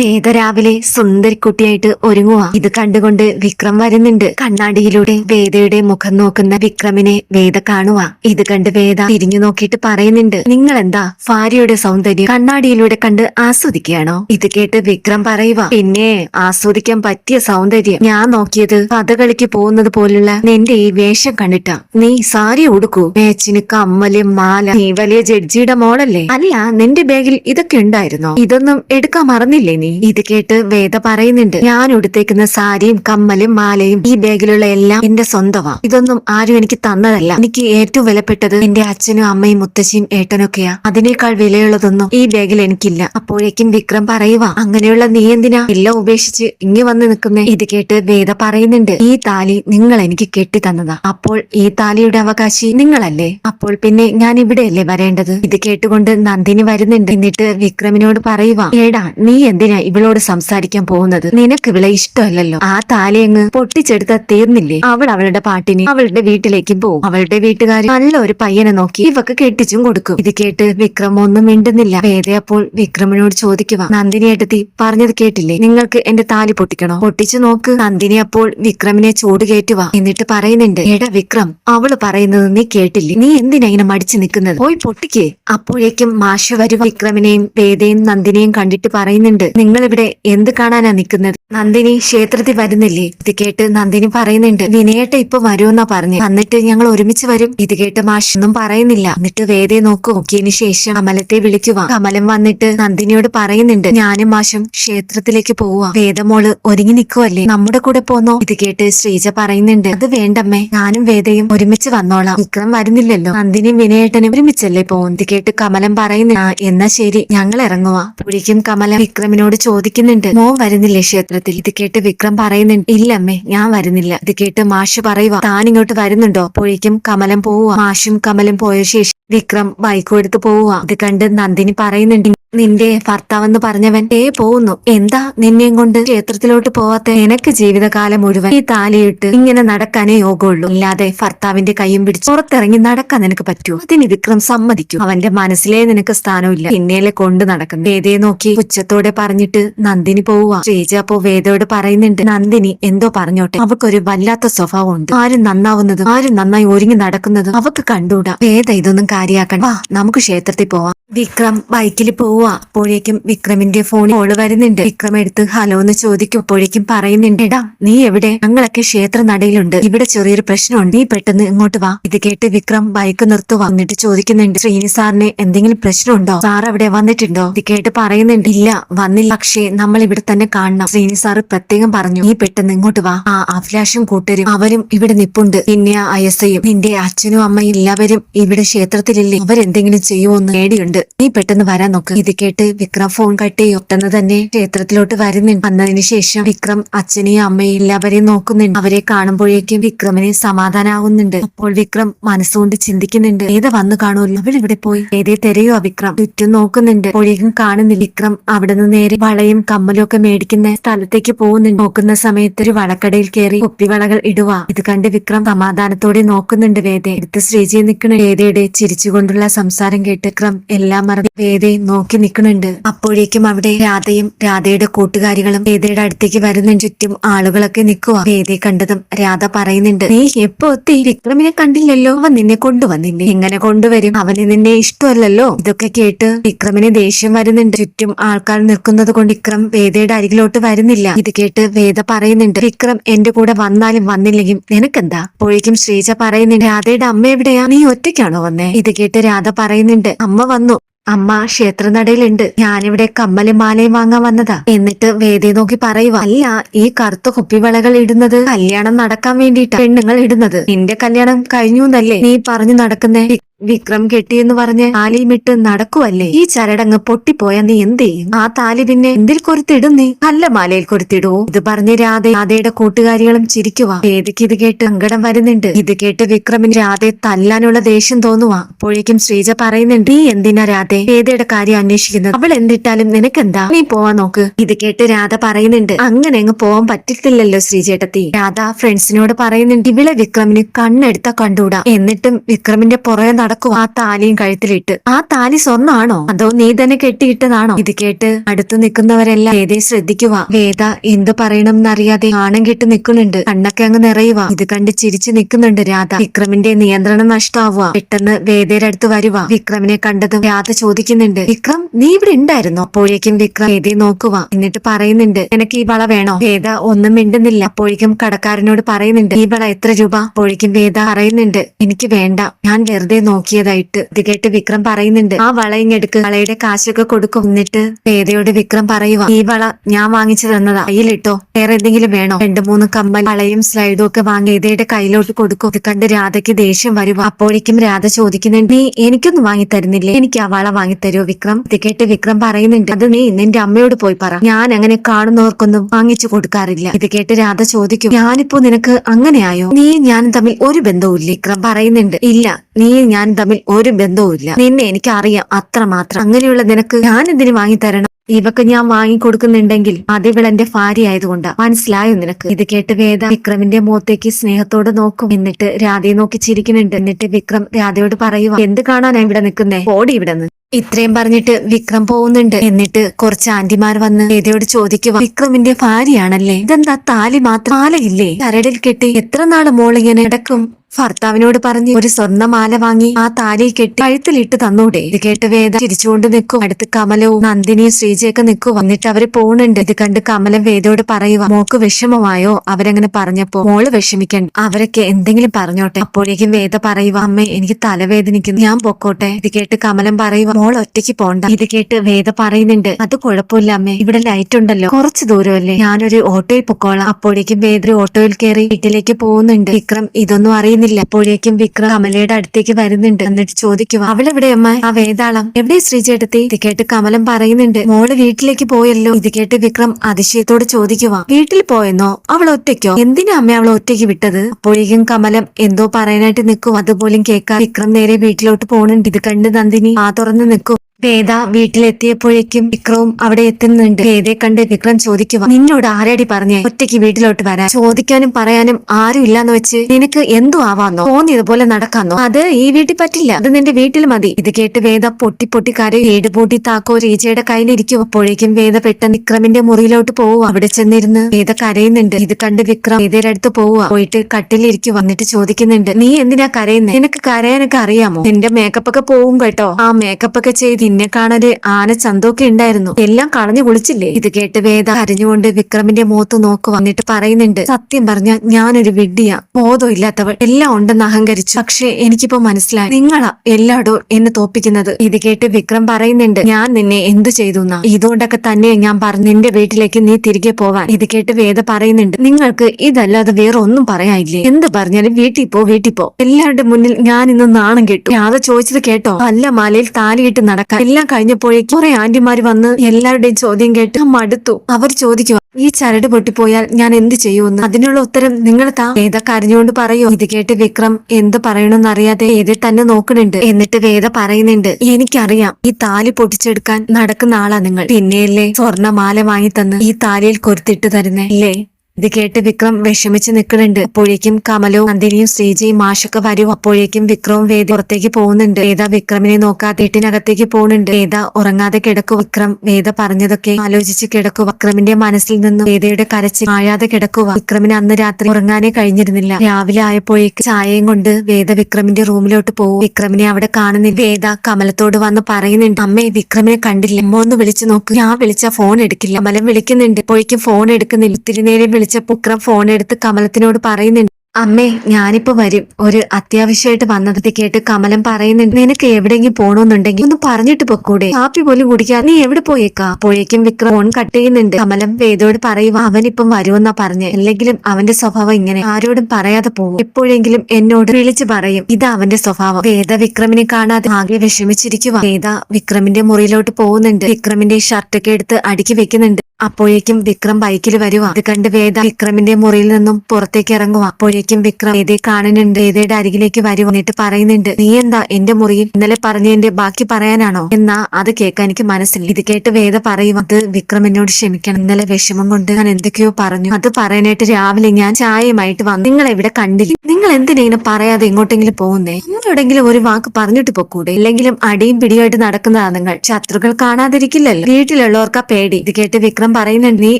വേദ രാവിലെ സുന്ദരിക്കുട്ടിയായിട്ട് ഒരുങ്ങുക ഇത് കണ്ടുകൊണ്ട് വിക്രം വരുന്നുണ്ട്. കണ്ണാടിയിലൂടെ വേദയുടെ മുഖം നോക്കുന്ന വിക്രമിനെ വേദ കാണുക ഇത് കണ്ട് വേദ തിരിഞ്ഞു നോക്കിയിട്ട് പറയുന്നുണ്ട്. നിങ്ങൾ എന്താ ഭാര്യയുടെ സൗന്ദര്യം കണ്ണാടിയിലൂടെ കണ്ട് ആസ്വദിക്കുകയാണോ? ഇത് കേട്ട് വിക്രം പറയുക പിന്നെ ആസ്വദിക്കാൻ പറ്റിയ സൗന്ദര്യം. ഞാൻ നോക്കിയത് കഥകളിക്ക് പോകുന്നത് പോലുള്ള നിന്റെ ഈ വേഷം കണ്ടിട്ടാ. നീ സാരി ഉടുക്കൂ. മേച്ചിന് കമ്മൽ മാല. നീ വലിയ ജഡ്ജിയുടെ മോളല്ലേ? അല്ല നിന്റെ ബാഗിൽ ഇതൊക്കെ ഉണ്ടായിരുന്നോ? ഇതൊന്നും എടുക്കാൻ മറന്നില്ലേ നീ. ഇത് കേട്ട് വേദ പറയുന്നുണ്ട് ഞാൻ ഉടുത്തേക്കുന്ന സാരിയും കമ്മലും മാലയും ഈ ബാഗിലുള്ള എല്ലാം എന്റെ സ്വന്തമാ. ഇതൊന്നും ആരും എനിക്ക് തന്നതല്ല. എനിക്ക് ഏറ്റവും വിലപ്പെട്ടത് എന്റെ അച്ഛനും അമ്മയും മുത്തശ്ശിയും ഏട്ടനൊക്കെയാ. അതിനേക്കാൾ വിലയുള്ളതൊന്നും ഈ ബാഗിൽ എനിക്കില്ല. അപ്പോഴേക്കും വിക്രം പറയുക അങ്ങനെയുള്ള നീ എന്തിനാ എല്ലാം ഉപേക്ഷിച്ച് ഇങ്ങി വന്ന് നിൽക്കുന്നേ? ഇത് കേട്ട് വേദ പറയുന്നുണ്ട് ഈ താലി നിങ്ങൾ എനിക്ക് കെട്ടി തന്നതാ അപ്പോൾ ഈ താലിയുടെ അവകാശി നിങ്ങളല്ലേ? അപ്പോൾ പിന്നെ ഞാൻ ഇവിടെയല്ലേ വരേണ്ടത്? ഇത് കേട്ടുകൊണ്ട് നന്ദിനി വരുന്നുണ്ട്. എന്നിട്ട് വിക്രമിനോട് പറയുക ഏടാ നീ എന്തിനാ ഇവളോട് സംസാരിക്കാൻ പോകുന്നത്? നിനക്ക് ഇവളെ ഇഷ്ടമല്ലല്ലോ. ആ താലയങ്ങ് പൊട്ടിച്ചെടുത്താൽ പൊട്ടിച്ചെടുത്താ തീർന്നില്ലേ? അവൾ അവളുടെ പാട്ടിന് അവളുടെ വീട്ടിലേക്ക് പോകും. അവളുടെ വീട്ടുകാർ നല്ല ഒരു പയ്യനെ നോക്കി ഇവക്ക് കെട്ടിച്ചും കൊടുക്കും. ഇത് കേട്ട് വിക്രം ഒന്നും മിണ്ടുന്നില്ല. വേദ അപ്പോൾ വിക്രമിനോട് ചോദിക്കുക നന്ദിനി ഏട്ടത്തി പറഞ്ഞത് കേട്ടില്ലേ? നിങ്ങൾക്ക് എന്റെ താലി പൊട്ടിക്കണോ? പൊട്ടിച്ചു നോക്ക്. നന്ദിനി അപ്പോൾ വിക്രമിനെ ചൂട് കയറ്റുക എന്നിട്ട് പറയുന്നുണ്ട് എടാ വിക്രം അവൾ പറയുന്നത് നീ കേട്ടില്ലേ? നീ എന്തിനാ ഇങ്ങനെ മടിച്ചു നിൽക്കുന്നത്? പോയി പൊട്ടിക്കേ. അപ്പോഴേക്കും മാഷ് വരുവ. വിക്രമിനെയും വേദയും നന്ദിനെയും കണ്ടിട്ട് പറയുന്നുണ്ട് നിങ്ങൾ ഇവിടെ എന്ത് കാണാനാ നിൽക്കുന്നത്? നന്ദിനി ക്ഷേത്രത്തിൽ വരുന്നില്ലേ? ഇത് കേട്ട് നന്ദിനി പറയുന്നുണ്ട് വിനയേട്ട ഇപ്പൊ വരുമെന്നാ പറഞ്ഞു. എന്നിട്ട് ഞങ്ങൾ ഒരുമിച്ച് വരും. ഇത് കേട്ട് മാഷൊന്നും പറയുന്നില്ല. എന്നിട്ട് വേദയെ നോക്കൂ. നോക്കിയതിനു ശേഷം കമലത്തെ വിളിക്കുക കമലം വന്നിട്ട് നന്ദിനിയോട് പറയുന്നുണ്ട് ഞാനും മാഷും ക്ഷേത്രത്തിലേക്ക് പോവുക വേദമോൾ ഒരുങ്ങി നിൽക്കുവല്ലേ നമ്മുടെ കൂടെ പോന്നോ? ഇത് കേട്ട് ശ്രീജ പറയുന്നുണ്ട് അത് വേണ്ടമ്മേ. ഞാനും വേദയും ഒരുമിച്ച് വന്നോളാം. വിക്രം വരുന്നില്ലല്ലോ. നന്ദിനിയും വിനയേട്ടനും ഒരുമിച്ചല്ലേ പോകും ഇത് കേട്ട് കമലം പറയുന്നു "ആ, എന്നാ ശരി. ഞങ്ങൾ ഇറങ്ങുക പുഴിക്കും കമലം വിക്രമിനോട് ചോദിക്കുന്നുണ്ട്. മോൻ വരുന്നില്ല ക്ഷേത്രത്തിൽ? ഇത് കേട്ട് വിക്രം പറയുന്നുണ്ട്. ഇല്ലമ്മേ ഞാൻ വരുന്നില്ല. ഇത് കേട്ട് മാഷ് പറയുക താൻ ഇങ്ങോട്ട് വരുന്നുണ്ടോ? അപ്പോഴേക്കും കമലം പോവുക മാഷും കമലും പോയ ശേഷം വിക്രം ബൈക്കും എടുത്ത് പോവുക ഇത് കണ്ട് നന്ദിനി പറയുന്നുണ്ട് നിന്റെ ഭർത്താവെന്ന് പറഞ്ഞവൻ ഏ പോകുന്നു. എന്താ നിന്നെയും കൊണ്ട് ക്ഷേത്രത്തിലോട്ട് പോവാത്ത എനക്ക് ജീവിതകാലം മുഴുവൻ ഈ താലിയിട്ട് ഇങ്ങനെ നടക്കാനേ യോഗമുള്ളൂ ഇല്ലാതെ ഭർത്താവിന്റെ കൈയും പിടിച്ച് പുറത്തിറങ്ങി നടക്കാൻ നിനക്ക് പറ്റൂ. അതിന് വിക്രം സമ്മതിക്കും. അവന്റെ മനസ്സിലേ നിനക്ക് സ്ഥാനമില്ല. പിന്നേലെ കൊണ്ട് നടക്കുന്നു വേദയെ നോക്കി ഉച്ചത്തോടെ പറഞ്ഞിട്ട് നന്ദിനി പോവുക ശ്രീജ അപ്പോ വേദയോട് പറയുന്നുണ്ട് നന്ദിനി എന്തോ പറഞ്ഞോട്ടെ. അവക്കൊരു വല്ലാത്ത സ്വഭാവമുണ്ട്. ആരും നന്നാവുന്നതും ആരും നന്നായി ഒരുങ്ങി നടക്കുന്നതും അവക്ക് കണ്ടുകൂടാ. വേദ ഇതൊന്നും കാര്യാക്കണം വാ നമുക്ക് ക്ഷേത്രത്തിൽ പോവാം. വിക്രം ബൈക്കിൽ പോവുക അപ്പോഴേക്കും വിക്രമിന്റെ ഫോൺ കോൾ വരുന്നുണ്ട്. വിക്രം എടുത്ത് ഹലോ എന്ന് ചോദിക്കും. അപ്പോഴേക്കും പറയുന്നുണ്ട് നീ എവിടെ? ഞങ്ങളൊക്കെ ക്ഷേത്ര നടയിലുണ്ട്. ഇവിടെ ചെറിയൊരു പ്രശ്നമുണ്ട്. നീ പെട്ടെന്ന് ഇങ്ങോട്ട് വാ. ഇത് കേട്ട് വിക്രം ബൈക്ക് നിർത്തു വന്നിട്ട് ചോദിക്കുന്നുണ്ട് ശ്രീനി സാറിന് എന്തെങ്കിലും പ്രശ്നമുണ്ടോ? സാർ അവിടെ വന്നിട്ടുണ്ടോ? ഇത് കേട്ട് പറയുന്നുണ്ട് ഇല്ല വന്നില്ല. പക്ഷേ നമ്മൾ ഇവിടെ തന്നെ കാണണം. ശ്രീനി സാറ് പ്രത്യേകം പറഞ്ഞു നീ പെട്ടെന്ന് ഇങ്ങോട്ട് വാ. ആ അഭിലാഷും കൂട്ടരും. അവരും ഇവിടെ നിപ്പുണ്ട്. പിന്നെ അയസയും നിന്റെ അച്ഛനും അമ്മയും എല്ലാവരും ഇവിടെ ക്ഷേത്രത്തിലില്ലേ അവരെന്തെങ്കിലും ചെയ്യുമോന്ന് പേടിയുണ്ട്. നീ പെട്ടെന്ന് വരാൻ നോക്ക്. ഇത് കേട്ട് വിക്രം ഫോൺ കട്ട് ചെയ്യും. പെട്ടെന്ന് തന്നെ ക്ഷേത്രത്തിലോട്ട് വരുന്നുണ്ട് വന്നതിന് ശേഷം വിക്രം അച്ഛനെയും അമ്മയും എല്ലാവരെയും നോക്കുന്നുണ്ട്. അവരെ കാണുമ്പോഴേക്കും വിക്രമിന് സമാധാനാവുന്നുണ്ട്. അപ്പോൾ വിക്രം മനസ്സുകൊണ്ട് ചിന്തിക്കുന്നുണ്ട്. ഏത് വന്നു കാണുമല്ലോ? ഇവിടെ പോയി? ഏതേ തെരയോ വിക്രം? ചുറ്റും നോക്കുന്നുണ്ട്. അപ്പോഴേക്കും കാണുന്നില്ല. വിക്രം അവിടെ നിന്ന് നേരെ വളയും കമ്മലും ഒക്കെ മേടിക്കുന്ന സ്ഥലത്തേക്ക് പോകുന്നുണ്ട്. നോക്കുന്ന സമയത്ത് ഒരു വളക്കടയിൽ കയറി കുപ്പിവളകൾ ഇടുക ഇത് കണ്ട് വിക്രം സമാധാനത്തോടെ നോക്കുന്നുണ്ട് വേദ. എടുത്ത് ശ്രീജിയെ നിൽക്കുന്ന വേദയുടെ ചിരിച്ചുകൊണ്ടുള്ള സംസാരം കേട്ട് ക്രം എല്ലാം മറന്ന് വേദയെ നോക്കി നിൽക്കുന്നുണ്ട്. അപ്പോഴേക്കും അവിടെ രാധയും രാധയുടെ കൂട്ടുകാരികളും വേദയുടെ അടുത്തേക്ക് വരുന്നതിന് ചുറ്റും ആളുകളൊക്കെ നിൽക്കുക. വേദയെ കണ്ടതും രാധ പറയുന്നുണ്ട് നീ എപ്പോ എത്തി? വിക്രമിനെ കണ്ടില്ലല്ലോ. അവൻ നിന്നെ കൊണ്ടുവന്നില്ലേ? എങ്ങനെ കൊണ്ടുവരും? അവന് നിന്നെ ഇഷ്ടമല്ലല്ലോ? ഇതൊക്കെ കേട്ട് വിക്രമിന് ദേഷ്യം വരുന്നുണ്ട്. ചുറ്റും ആൾക്കാർ നിൽക്കുന്നത് കൊണ്ട് വിക്രം വേദയുടെ അരികിലോട്ട് വരുന്നില്ല. ഇത് കേട്ട് വേദ പറയുന്നുണ്ട് വിക്രം എന്റെ കൂടെ വന്നാലും വന്നില്ലെങ്കിലും നിനക്കെന്താ? അപ്പോഴേക്കും ശ്രീജ പറയുന്നുണ്ട് രാധയുടെ അമ്മ എവിടെയാ? നീ ഒറ്റയ്ക്കാണോ വന്നേ? ഇത് കേട്ട് രാധ പറയുന്നുണ്ട് അമ്മ വന്നു. അമ്മ ക്ഷേത്രനടയിലുണ്ട്. ഞാനിവിടെ കമ്മലും മാലയും വാങ്ങാൻ വന്നതാ. എന്നിട്ട് വേദി നോക്കി പറയുക അല്ല ഈ കറുത്ത കുപ്പിവളകൾ ഇടുന്നത് കല്യാണം നടക്കാൻ വേണ്ടിയിട്ടാണ് പെണ്ണുങ്ങൾ ഇടുന്നത്. നിന്റെ കല്യാണം കഴിഞ്ഞു എന്നല്ലേ നീ പറഞ്ഞു നടക്കുന്നേ. വിക്രം കെട്ടിയെന്ന് പറഞ്ഞ് താലിയുമിട്ട് നടക്കുവല്ലേ? ഈ ചരടങ്ങ് പൊട്ടിപ്പോയ നീ എന്ത് ചെയ്യും? ആ താലി പിന്നെ എന്തിൽ കൊരുത്തിടും നീ? നല്ല മാലയിൽ കൊരുത്തിടുവോ ഇത് പറഞ്ഞ് രാധ രാധയുടെ കൂട്ടുകാരികളും ചിരിക്കുക ഏതൊക്കെ ഇത് കേട്ട് സങ്കടം വരുന്നുണ്ട്. ഇത് കേട്ട് വിക്രമിന് രാധയെ തല്ലാനുള്ള ദേഷ്യം തോന്നുക അപ്പോഴേക്കും ശ്രീജ പറയുന്നുണ്ട് നീ എന്തിനാ രാധെ വേദയുടെ കാര്യം അന്വേഷിക്കുന്നത്? അവൾ എന്തിട്ടാലും നിനക്കെന്താ? നീ പോവാൻ നോക്ക്. ഇത് കേട്ട് രാധ പറയുന്നുണ്ട് അങ്ങനെ അങ്ങ് പോവാൻ പറ്റത്തില്ലല്ലോ ശ്രീചേട്ടത്തി രാധ ഫ്രണ്ട്സിനോട് പറയുന്നുണ്ട് ഇവിളെ വിക്രമിന് കണ്ണെടുത്ത കണ്ടൂടാ എന്നിട്ടും വിക്രമിന്റെ പുറകെ നട നടക്കുക ആ താലിയും കഴുത്തിലിട്ട്. ആ താലി സ്വർണമാണോ അതോ നീ തന്നെ കെട്ടിയിട്ടതാണോ? ഇത് കേട്ട് അടുത്തു നിൽക്കുന്നവരെല്ലാം വേദയെ ശ്രദ്ധിക്കുക വേദ എന്ത് പറയണം എന്നറിയാതെ ആണം കെട്ടി നിൽക്കുന്നുണ്ട്. കണ്ണൊക്കെ അങ്ങ് നിറയുക ഇത് കണ്ട് ചിരിച്ചു നിൽക്കുന്നുണ്ട് രാധ. വിക്രമിന്റെ നിയന്ത്രണം നഷ്ടാവുക പെട്ടെന്ന് വേദയുടെ അടുത്ത് വരുക വിക്രമിനെ കണ്ടതും രാധ ചോദിക്കുന്നുണ്ട് വിക്രം നീ ഇവിടെ ഉണ്ടായിരുന്നോ? അപ്പോഴേക്കും വിക്രം വേദയെ നോക്കുക എന്നിട്ട് പറയുന്നുണ്ട് എനിക്ക് ഈ വള വേണോ? വേദ ഒന്നും മിണ്ടുന്നില്ല. അപ്പോഴേക്കും കടക്കാരനോട് പറയുന്നുണ്ട് ഈ വള എത്ര രൂപ? അപ്പോഴേക്കും വേദ പറയുന്നുണ്ട് എനിക്ക് വേണ്ട. ഞാൻ വെറുതെ നോക്കിയതായിട്ട് ഇത് കേട്ട് വിക്രം പറയുന്നുണ്ട് ആ വള ഇങ്ങെടുക്ക് വളയുടെ കാശൊക്കെ കൊടുക്കും എന്നിട്ട് വേദയോട് വിക്രം പറയുക ഈ വള ഞാൻ വാങ്ങിച്ചു തന്നതാ കയ്യിലിട്ടോ വേറെ എന്തെങ്കിലും വേണോ? രണ്ടു മൂന്ന് കമ്മൽ വളയും സ്ലൈഡും ഒക്കെ വാങ്ങി വേദയുടെ കയ്യിലോട്ട് കൊടുക്കും ഇത് കണ്ട് രാധയ്ക്ക് ദേഷ്യം വരുക അപ്പോഴേക്കും രാധ ചോദിക്കുന്നുണ്ട് നീ എനിക്കൊന്നും വാങ്ങി തരുന്നില്ലേ എനിക്ക് ആ വള വാങ്ങി തരുമോ വിക്രം? ഇത് കേട്ട് വിക്രം പറയുന്നുണ്ട് അത് നീ നിന്റെ അമ്മയോട് പോയി പറ ഞാൻ അങ്ങനെ കാണുന്നവർക്കൊന്നും വാങ്ങിച്ചു കൊടുക്കാറില്ല. ഇത് കേട്ട് രാധ ചോദിക്കും ഞാനിപ്പോ നിനക്ക് അങ്ങനെയായോ? നീ ഞാനും തമ്മിൽ ഒരു ബന്ധവും ഇല്ല വിക്രം പറയുന്നുണ്ട് ഇല്ല നീ ഞാൻ തമ്മിൽ ഒരു ബന്ധവും ഇല്ല. നിന്നെ എനിക്ക് അറിയാം അത്ര അത്രമാത്രം. അങ്ങനെയുള്ള നിനക്ക് ഞാൻ എന്തിനു വാങ്ങി തരണം? ഇവക്ക് ഞാൻ വാങ്ങി കൊടുക്കുന്നുണ്ടെങ്കിൽ അത് ഇവളെന്റെ ഭാര്യ ആയതുകൊണ്ട്. മനസ്സിലായോ നിനക്ക്? ഇത് കേട്ട് വേദ വിക്രമിന്റെ മുഖത്തേക്ക് സ്നേഹത്തോടെ നോക്കും. എന്നിട്ട് രാധയെ നോക്കി ചിരിക്കുന്നുണ്ട്. എന്നിട്ട് വിക്രം രാധയോട് പറയുക എന്ത് കാണാനാ ഇവിടെ നിൽക്കുന്നേ? ഓടി ഇവിടെ നിന്ന്. ഇത്രയും പറഞ്ഞിട്ട് വിക്രം പോകുന്നുണ്ട്. എന്നിട്ട് കുറച്ച് ആന്റിമാർ വന്ന് വേദയോട് ചോദിക്കുക വിക്രമിന്റെ ഭാര്യയാണല്ലേ? ഇതെന്താ താലി മാത്രം? മാലയില്ലേ കരടിൽ കെട്ടി എത്ര നാൾ മോളിങ്ങനെ കിടക്കും? ഭർത്താവിനോട് പറഞ്ഞ് ഒരു സ്വർണമാല വാങ്ങി ആ താലി കെട്ടി കഴുത്തിലിട്ട് തന്നൂടെ. ഇത് കേട്ട് വേദ ചിരിച്ചുകൊണ്ട് നിൽക്കും. അടുത്ത് കമലവും നന്ദിനിയും ശ്രീജയൊക്കെ നിൽക്കും. വന്നിട്ട് അവർ പോണുണ്ട്. ഇത് കണ്ട് കമലം വേദയോട് പറയുക മോക്ക് വിഷമമായോ? അവരങ്ങനെ പറഞ്ഞപ്പോ മോൾ വിഷമിക്കണ്ട. അവരൊക്കെ എന്തെങ്കിലും പറഞ്ഞോട്ടെ. അപ്പോഴേക്കും വേദ പറയുക അമ്മേ എനിക്ക് തലവേദനിക്കുന്നു. ഞാൻ പൊക്കോട്ടെ. ഇത് കേട്ട് കമലം പറയുക മോൾ ഒറ്റയ്ക്ക് പോണ്ട. ഇത് കേട്ട് വേദ പറയുന്നുണ്ട് അത് കുഴപ്പമില്ല അമ്മേ. ഇവിടെ ലൈറ്റ് ഉണ്ടല്ലോ. കുറച്ച് ദൂരമല്ലേ? ഞാനൊരു ഓട്ടോയിൽ പൊക്കോളാം. അപ്പോഴേക്കും വേദ ഓട്ടോയിൽ കയറി വീട്ടിലേക്ക് പോകുന്നുണ്ട്. വിക്രം ഇതൊന്നും അറിയുന്നില്ല അപ്പോഴേക്കും വിക്രം കമലയുടെ അടുത്തേക്ക് വരുന്നുണ്ട്. എന്നിട്ട് ചോദിക്കുക അവളെവിടെ അമ്മ? ആ വേതാളം എവിടെ ശ്രീചേട്ടത്തി? ഇത് കേട്ട് കമലം പറയുന്നുണ്ട് മോൾ വീട്ടിലേക്ക് പോയല്ലോ. ഇത് കേട്ട് വിക്രം അതിശയത്തോട് ചോദിക്കുക വീട്ടിൽ പോയെന്നോ? അവൾ ഒറ്റയ്ക്കോ? എന്തിനാ അമ്മ അവൾ ഒറ്റയ്ക്ക് വിട്ടത്? അപ്പോഴേക്കും കമലം എന്തോ പറയാനായിട്ട് നിൽക്കും. അതുപോലും കേൾക്കാൻ വിക്രം നേരെ വീട്ടിലോട്ട് പോണുണ്ട് ഇത് കണ്ട് നന്ദിനി ആ തുറന്ന് നിൽക്കും. വേദ വീട്ടിലെത്തിയപ്പോഴേക്കും വിക്രവും അവിടെ എത്തുന്നുണ്ട്. വേദയെ കണ്ട് വിക്രം ചോദിക്കുക നിന്നോട് ആരടി പറഞ്ഞേ? ഒറ്റയ്ക്ക് വീട്ടിലോട്ട് വരാൻ? ചോദിക്കാനും പറയാനും ആരും ഇല്ലാന്ന് വെച്ച് നിനക്ക് എന്തു ആവാന്നോ? തോന്നിയതുപോലെ നടക്കാന്നോ? അത് ഈ വീട്ടിൽ പറ്റില്ല. അത് നിന്റെ വീട്ടിൽ മതി. ഇത് കേട്ട് വേദ പൊട്ടി പൊട്ടി കരയും. ഏട് പൂട്ടി താക്കോ രീജയുടെ കയ്യിലിരിക്കും. അപ്പോഴേക്കും വേദ പെട്ടെന്ന് വിക്രമിന്റെ മുറിയിലോട്ട് പോവുക അവിടെ ചെന്നിരുന്ന് വേദ കരയുന്നുണ്ട്. ഇത് കണ്ട് വിക്രം വേദയുടെ അടുത്ത് പോവുക പോയിട്ട് കട്ടിലിരിക്കും. വന്നിട്ട് ചോദിക്കുന്നുണ്ട് നീ എന്തിനാ കരയുന്നത് നിനക്ക് കരയാനൊക്കെ അറിയാമോ? നിന്റെ മേക്കപ്പ് ഒക്കെ പോവും കേട്ടോ. ആ മേക്കപ്പ് ഒക്കെ ചെയ്ത് നിന്നെ കാണാന് ആന ചന്തൊക്കെ ഉണ്ടായിരുന്നു. എല്ലാം കളഞ്ഞു കുളിച്ചില്ലേ? ഇത് കേട്ട് വേദ കരഞ്ഞുകൊണ്ട് വിക്രമിന്റെ മുഖത്ത് നോക്ക് വന്നിട്ട് പറയുന്നുണ്ട്. സത്യം പറഞ്ഞ ഞാനൊരു വിഡ്ഢിയാ. ബോധമില്ലാത്തവൾ എല്ലാം ഉണ്ടെന്ന് അഹങ്കരിച്ചു. പക്ഷേ എനിക്കിപ്പോ മനസ്സിലായി. നിങ്ങളാ എല്ലായിടവും എന്നെ തോപ്പിക്കുന്നത്. ഇത് കേട്ട് വിക്രം പറയുന്നുണ്ട്. ഞാൻ നിന്നെ എന്തു ചെയ്തു ഇതുകൊണ്ടൊക്കെ തന്നെ ഞാൻ പറഞ്ഞു നിന്റെ വീട്ടിലേക്ക് നീ തിരികെ പോവാൻ. ഇത് കേട്ട് വേദ പറയുന്നുണ്ട്. നിങ്ങൾക്ക് ഇതല്ലാതെ വേറെ ഒന്നും പറയാനില്ലേ? എന്ത് പറഞ്ഞാലും വീട്ടിൽ പോ വീട്ടിൽ പോ. എല്ലാവരുടെ മുന്നിൽ ഞാൻ ഇന്ന് നാണം കേട്ടു. രാധ ചോദിച്ചത് കേട്ടോ? അല്ല മാലയിൽ താലിയിട്ട് നടക്കാൻ എല്ലാം കഴിഞ്ഞപ്പോഴേക്കും കുറെ ആന്റിമാര് വന്ന് എല്ലാവരുടെയും ചോദ്യം കേട്ട് മടുത്തു അവർ ചോദിക്കുക ഈ ചരട് പൊട്ടിപ്പോയാൽ ഞാൻ എന്ത് ചെയ്യുമെന്ന്? അതിനുള്ള ഉത്തരം നിങ്ങൾ താ വേദ കരഞ്ഞുകൊണ്ട് പറയോ. ഇത് കേട്ട് വിക്രം എന്ത് പറയണമെന്ന് അറിയാതെ വേദ തന്നെ നോക്കണുണ്ട് എന്നിട്ട് വേദ പറയുന്നുണ്ട് എനിക്കറിയാം ഈ താലി പൊട്ടിച്ചെടുക്കാൻ നടക്കുന്ന ആളാ നിങ്ങൾ. പിന്നെയല്ലേ സ്വർണമാല വാങ്ങി തന്ന് ഈ താലിയിൽ കൊരുത്തിട്ട് തരുന്നേ? അല്ലേ ഇത് കേട്ട് വിക്രം വിഷമിച്ച് നിൽക്കുന്നുണ്ട്. അപ്പോഴേക്കും കമലവും നന്ദിനിയും ശ്രീജയും മാഷൊക്കെ വരും. അപ്പോഴേക്കും വിക്രവും വേദ പുറത്തേക്ക് പോകുന്നുണ്ട്. വേദ വിക്രമിനെ നോക്കാതെ വീട്ടിനകത്തേക്ക് പോകുന്നുണ്ട്. വേദ ഉറങ്ങാതെ കിടക്കും. വിക്രം വേദ പറഞ്ഞതൊക്കെ ആലോചിച്ച് കിടക്കുക. വിക്രമിന്റെ മനസ്സിൽ നിന്നും വേദയുടെ കരച്ചിൽ ആഴാതെ കിടക്കുക. വിക്രമിന് അന്ന് രാത്രി ഉറങ്ങാനേ കഴിഞ്ഞിരുന്നില്ല. രാവിലെ ആയപ്പോഴേക്ക് ചായയും കൊണ്ട് വേദ വിക്രമിന്റെ റൂമിലോട്ട് പോകും. വിക്രമിനെ അവിടെ കാണുന്നില്ല. വേദ കമലത്തോട് വന്ന് പറയുന്നുണ്ട് അമ്മേ വിക്രമിനെ കണ്ടില്ല. അമ്മ ഒന്ന് വിളിച്ചു നോക്ക്. ഞാൻ വിളിച്ച ഫോൺ എടുക്കില്ല. കമലം വിളിക്കുന്നുണ്ട്. ഇപ്പോഴേക്കും ഫോൺ എടുക്കുന്നില്ല. ഒത്തിരി നേരം വിളിച്ചപ്പോ വിക്രം ഫോൺ എടുത്ത് കമലത്തിനോട് പറയുന്നുണ്ട് അമ്മേ ഞാനിപ്പോ വരും. ഒരു അത്യാവശ്യമായിട്ട് വന്നത് കേട്ട് കമലം പറയുന്നുണ്ട് നിനക്ക് എവിടെയെങ്കിലും പോണോന്നുണ്ടെങ്കിൽ ഒന്ന് പറഞ്ഞിട്ട് പൊക്കൂടെ കാപ്പി പോലും കുടിക്കാതെ നീ എവിടെ പോയേക്കാ? അപ്പോഴേക്കും വിക്രം ഫോൺ കട്ട് ചെയ്യുന്നുണ്ട്. കമലം വേദോട് പറയുക അവനിപ്പം വരുമെന്നാ പറഞ്ഞ്. അല്ലെങ്കിലും അവന്റെ സ്വഭാവം ഇങ്ങനെ. ആരോടും പറയാതെ പോകും എപ്പോഴെങ്കിലും എന്നോട് വിളിച്ചു പറയും. ഇത് അവന്റെ സ്വഭാവം. വേദ വിക്രമിനെ കാണാതെ ആകെ വിഷമിച്ചിരിക്കുക വേദ വിക്രമിന്റെ മുറിയിലോട്ട് പോകുന്നുണ്ട്. വിക്രമിന്റെ ഷർട്ടൊക്കെ എടുത്ത് അടുക്കി വെക്കുന്നുണ്ട്. അപ്പോഴേക്കും വിക്രം ബൈക്കിൽ വരുവാ. ഇത് കണ്ട് വേദ വിക്രമിന്റെ മുറിയിൽ നിന്നും പുറത്തേക്ക് ഇറങ്ങുക അപ്പോഴേക്കും വിക്രം വേദയെ കാണുന്നുണ്ട് വേദയുടെ അരികിലേക്ക് വരുക എന്നിട്ട് പറയുന്നുണ്ട് നീ എന്താ എന്റെ മുറിയിൽ ഇന്നലെ പറഞ്ഞതിന്റെ ബാക്കി പറയാനാണോ? എന്നാ അത് കേൾക്കാൻ എനിക്ക് മനസ്സില്ല ഇത് കേട്ട് വേദ പറയും അത് വിക്രം എന്നോട് ക്ഷമിക്കണം. ഇന്നലെ വിഷമം കൊണ്ട് ഞാൻ എന്തൊക്കെയോ പറഞ്ഞു. അത് പറയാനായിട്ട് രാവിലെ ഞാൻ ചായയുമായിട്ട് വന്നു. നിങ്ങൾ എവിടെ കണ്ടില്ല. നിങ്ങൾ എന്തിനെ പറയാതെ എങ്ങോട്ടെങ്കിലും പോകുന്നേ? എവിടെങ്കിലും ഒരു വാക്ക് പറഞ്ഞിട്ട് പൊക്കൂടെ? ഇല്ലെങ്കിലും അടിയും പിടിയുമായിട്ട് നടക്കുന്നതാ നിങ്ങൾ. ശത്രുക്കൾ കാണാതിരിക്കില്ലല്ലോ. വീട്ടിലുള്ളവർക്കാ പേടി. ഇത് കേട്ട് വിക്രം പറയുന്നുണ്ട് നീ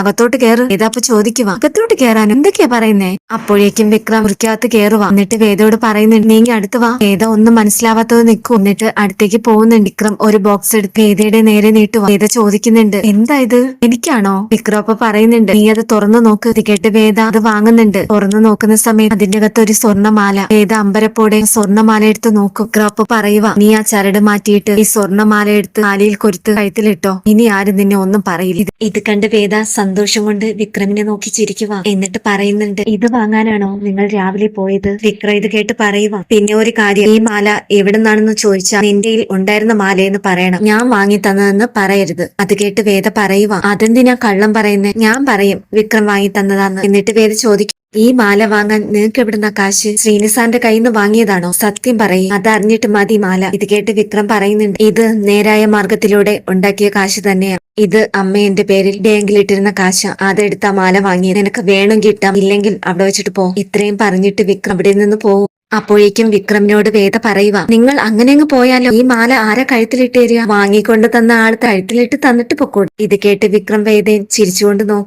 അകത്തോട്ട് കയറ് ഏതാപ്പ ചോദിക്കുക അകത്തോട്ട് കയറാൻ എന്തൊക്കെയാ പറയുന്നേ? അപ്പോഴേക്കും വിക്രം മുറിക്കകത്ത് കയറുക എന്നിട്ട് വേദയോട് പറയുന്നുണ്ട് നീ അടുത്ത് വാ. വേദ ഒന്നും മനസ്സിലാവാത്തത് നിൽക്കും. എന്നിട്ട് അടുത്തേക്ക് പോകുന്നുണ്ട്. വിക്രം ഒരു ബോക്സ് എടുത്ത് വേദയുടെ നേരെ നീട്ടുക വേദ ചോദിക്കുന്നുണ്ട് എന്താ ഇത്? എനിക്കാണോ? വിക്രം അപ്പൊ പറയുന്നുണ്ട് നീ അത് തുറന്നു നോക്ക്. ഇത് കേട്ട് വേദ അത് വാങ്ങുന്നുണ്ട്. തുറന്നു നോക്കുന്ന സമയത്ത് അതിന്റെ അകത്ത് ഒരു സ്വർണമാല. വേദ അമ്പരപ്പോടെ സ്വർണമാല എടുത്ത് നോക്കും. വിക്രം അപ്പൊ പറയുക നീ ആ ചരട് മാറ്റിയിട്ട് ഈ സ്വർണമാല എടുത്ത് കാലിൽ കൊരുത്ത് കഴുത്തിലിട്ടോ. ഇനി ആരും നിന്നെ ഒന്നും പറയില്ല. ഇത് കണ്ട് വേദ സന്തോഷം കൊണ്ട് വിക്രമിനെ നോക്കി ചിരിക്കുക എന്നിട്ട് പറയുന്നുണ്ട് ഇത് വാങ്ങാനാണോ നിങ്ങൾ രാവിലെ പോയത്? വിക്രം ഇത് കേട്ട് പറയുക പിന്നെ ഒരു കാര്യം ഈ മാല എവിടെ നിന്നാണെന്ന് ചോദിച്ചാൽ നിന്റെയിൽ ഉണ്ടായിരുന്ന മാലയെന്ന് പറയണം. ഞാൻ വാങ്ങി തന്നതെന്ന് പറയരുത്. അത് കേട്ട് വേദ പറയുക അതെന്തിനാ കള്ളം പറയുന്നത് ഞാൻ പറയും വിക്രം വാങ്ങി തന്നതാന്ന്. എന്നിട്ട് വേദ ചോദിക്കും ഈ മാല വാങ്ങാൻ നിങ്ങൾക്ക് എവിടുന്ന കാശ്? ശ്രീനിസാന്റെ കയ്യിൽ നിന്ന് വാങ്ങിയതാണോ? സത്യം പറയും. അതറിഞ്ഞിട്ട് മതി മാല. ഇത് കേട്ട് വിക്രം പറയുന്നുണ്ട്. ഇത് നേരായ മാർഗത്തിലൂടെ ഉണ്ടാക്കിയ കാശ് തന്നെയാണ് ഇത് അമ്മ എന്റെ പേരിൽ ബാങ്കിലിട്ടിരുന്ന കാശ്. അതെടുത്ത മാല വാങ്ങി നിനക്ക് വേണം കിട്ടാം ഇല്ലെങ്കിൽ അവിടെ വെച്ചിട്ട് പോ. ഇത്രയും പറഞ്ഞിട്ട് വിക്രം അവിടെ നിന്ന് പോകും അപ്പോഴേക്കും വിക്രമിനോട് വേദ പറയുക നിങ്ങൾ അങ്ങനെ അങ്ങ് പോയാലോ? ഈ മാല ആരെ കഴുത്തിലിട്ട് തരിക വാങ്ങിക്കൊണ്ട് തന്ന ആൾ കഴുത്തിലിട്ട് തന്നിട്ട് പൊക്കോട്ടെ ഇത് കേട്ട് വിക്രം വേദയും ചിരിച്ചുകൊണ്ട് നോക്കും.